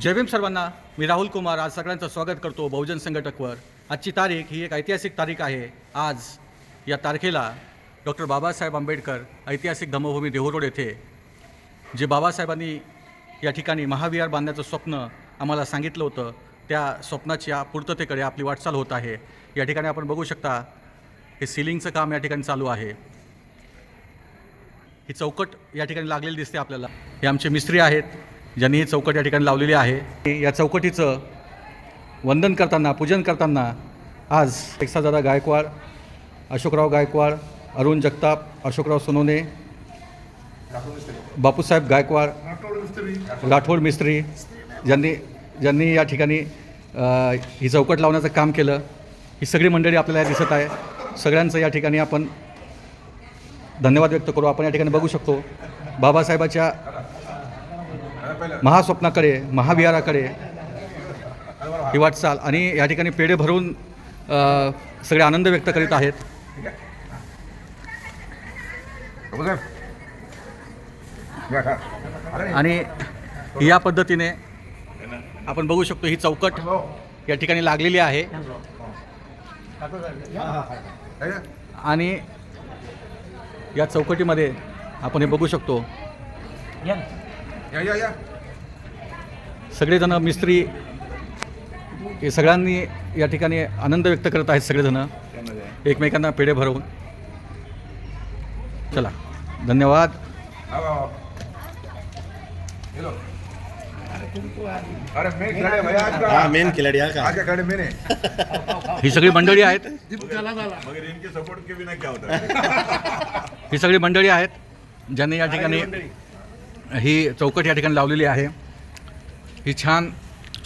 जय भीम सर्वांना. मी राहुल कुमार. आज सगळ्यांचं स्वागत करतो बहुजन संघटकवर. आजची तारीख ही एक ऐतिहासिक तारीख आहे. आज या तारखेला डॉक्टर बाबासाहेब आंबेडकर ऐतिहासिक धम्मभूमी देहू रोड येथे जे बाबासाहेबांनी या ठिकाणी महाविहार बांधण्याचं स्वप्न आम्हाला सांगितलं होतं त्या स्वप्नाच्या पूर्ततेकडे आपली वाटचाल होत आहे. या ठिकाणी आपण बघू शकता हे सिलिंगचं काम या ठिकाणी चालू आहे. ही चौकट या ठिकाणी लागलेली दिसते आपल्याला. हे आमचे मिस्त्री आहेत. ज्यांनी ही चौकट या ठिकाणी लावलेली आहे. या चौकटीचं वंदन करताना पूजन करताना आज दादा गायकवाड अशोकराव गायकवाड अरुण जगताप अशोकराव सोनोने बापूसाहेब गायकवाड राठोड मिस्त्री ज्यांनी ज्यांनी या ठिकाणी ही चौकट लावण्याचं काम केलं. ही सगळी मंडळी आपल्याला दिसत आहे. सगळ्यांचं या ठिकाणी आपण धन्यवाद व्यक्त करू. आपण या ठिकाणी बघू शकतो. बाबासाहेबाच्या महास्वप्नाकडे महाविहाराकडे ही वाटचाल आणि या ठिकाणी पेढे भरून सगळे आनंद व्यक्त करीत आहेत. आणि या पद्धतीने आपण बघू शकतो ही चौकट या ठिकाणी लागलेली आहे. आणि या चौकटीमध्ये आपण हे बघू शकतो. या या या. सगळेजण मिस्त्री हे सगळ्यांनी या ठिकाणी आनंद व्यक्त करत आहेत सगळेजण. एकमेकांना पेढे भरवून. चला धन्यवाद. हाँ मेन खिलाड़ी हाँ ही सगळी मंडळी आहेत. मगर इनके सपोर्ट के बिना क्या होता है ही सगळी मंडळी आहेत ज्यांनी या ठिकाणी ही चौकट या ठिकाणी लावलेली आहे. ही छान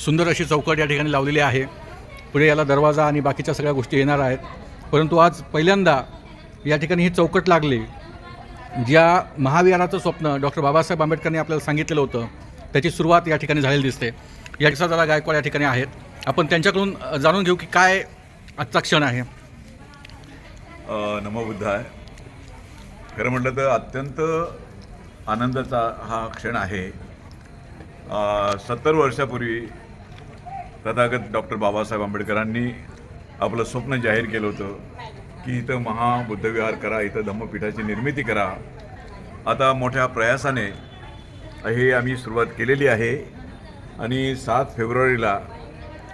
सुंदर अशी चौकट या ठिकाणी लावलेली आहे. पुढे याला दरवाजा आणि बाकीच्या सगळ्या गोष्टी येणार आहेत. परंतु आज पहिल्यांदा या ठिकाणी ही चौकट लागली. ज्या महाविहाराचं स्वप्न डॉक्टर बाबासाहेब आंबेडकरांनी आपल्याला सांगितलेलं होतं त्याची सुरुवात या ठिकाणी झालेली दिसते. या दादा गायकवाड या ठिकाणी आहेत. आपण त्यांच्याकडून जाणून घेऊ की काय आजचा क्षण आहे. अ, नमो आहे खरं म्हटलं तर अत्यंत आनंदाचा हा क्षण आहे. सत्तर वर्षापूर्वी तथागत डॉक्टर बाबासाहेब आंबेडकरांनी आपलं स्वप्न जाहीर केलं होतं की इथं महाबुद्धविहार करा इथं धम्मपीठाची निर्मिती करा. आता मोठ्या प्रयासाने हे आम्ही सुरुवात केलेली आहे आणि सात फेब्रुवारीला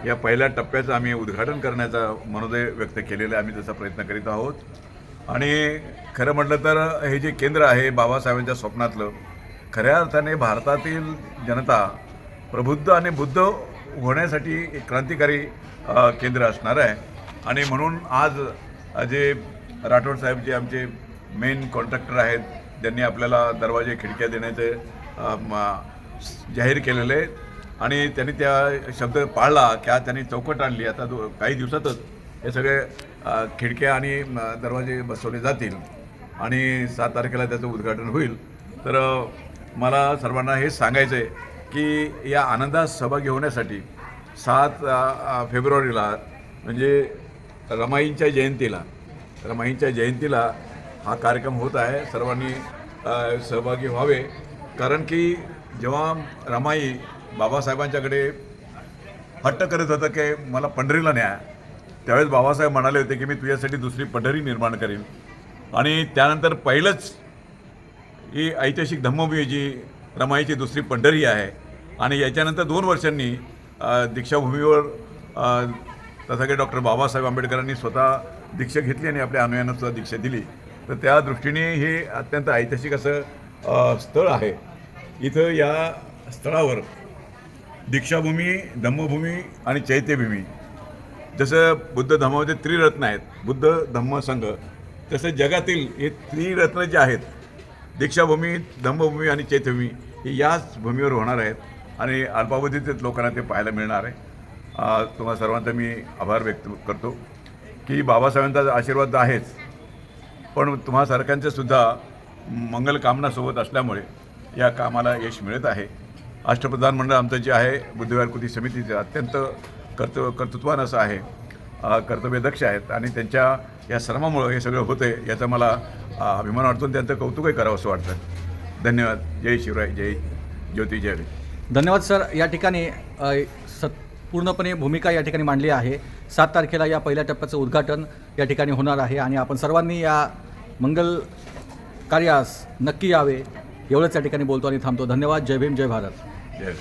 या पहिल्या टप्प्याचं आम्ही उद्घाटन करण्याचा मनोदय व्यक्त केलेला आहे आम्ही तसा प्रयत्न करीत आहोत. आणि खरं म्हटलं तर हे जे केंद्र आहे बाबासाहेबांच्या स्वप्नातलं खऱ्या अर्थाने भारतातील जनता प्रबुद्ध आणि बुद्ध होण्यासाठी एक क्रांतिकारी केंद्र असणार आहे. आणि म्हणून आज जे राठोड साहेब जे आमचे मेन कॉन्ट्रॅक्टर आहेत ज्यांनी आपल्याला दरवाजे खिडक्या देण्याचे जाहीर केलेले. आहे आणि त्यांनी त्या शब्द पाळला की त्यांनी चौकट आणली. आता दो काही दिवसातच हे सगळे खिडक्या आणि दरवाजे बसवले जातील. आणि सात तारखेला त्याचं उद्घाटन होईल. तर मला सर्वांना हे सांगायचं आहे की या आनंदात सहभागी होण्यासाठी सात फेब्रुवारीला म्हणजे रमाईंच्या जयंतीला रमाईंच्या जयंतीला हा कार्यक्रम होत आहे. सर्वांनी सहभागी व्हावे. कारण की जेव्हा रमाई बाबासाहेबांच्याकडे हट्ट करत होतं की मला पंढरीला न्या त्यावेळेस बाबासाहेब म्हणाले होते की मी तुझ्यासाठी दुसरी पंढरी निर्माण करीन. आणि त्यानंतर पहिलंच ही ऐतिहासिक धम्मभूमीची रमाईची दुसरी पंढरी आहे. आणि याच्यानंतर दोन वर्षांनी दीक्षाभूमीवर तसं काही डॉक्टर बाबासाहेब आंबेडकरांनी स्वतः दीक्षा घेतली आणि आपल्या अनुयायांना सुद्धा दीक्षा दिली. तर त्या दृष्टीने हे अत्यंत ऐतिहासिक असं स्थळ आहे. इथं या स्थळावर दीक्षाभूमी धम्मभूमी आणि चैत्यभूमी जसं बुद्ध धर्मामध्ये त्रिरत्न आहेत बुद्ध धम्म संघ तसं जगातील हे त्रिरत्न जे आहेत दीक्षाभूमी धम्मभूमी आणि चैत्यभूमी हे याच भूमीवर होणार आहेत आणि अल्पावधीतच लोकांना ते पाहायला मिळणार आहे. तुम्हा सर्वांचा मी आभार व्यक्त करतो की बाबासाहेबांचा आशीर्वाद तर आहेच पण तुम्हा मंगल कामनासोबत असल्यामुळे या कामाला यश मिळत आहे. अष्टप्रधान मंडळ आमचं जे आहे बुद्धविहार कृती समितीचं अत्यंत कर्तव्य कर्तृत्वान असं आहे. कर्तव्यदक्ष आहेत आणि त्यांच्या या श्रमामुळं हे सगळं होतं आहे याचा मला अभिमान वाटतो त्यांचं कौतुकही करावं असं वाटतं. धन्यवाद. जय शिवराय. जय ज्योती जय. धन्यवाद सर. या ठिकाणी सत पूर्णपणे भूमिका या ठिकाणी मांडली आहे. सात तारखेला या पहिल्या टप्प्याचं उद्घाटन या ठिकाणी होणार आहे आणि आपण सर्वांनी या मंगल कार्यास नक्की यावे एवढंच या ठिकाणी बोलतो आणि थांबतो. धन्यवाद. जय भीम जय भारत. Yes.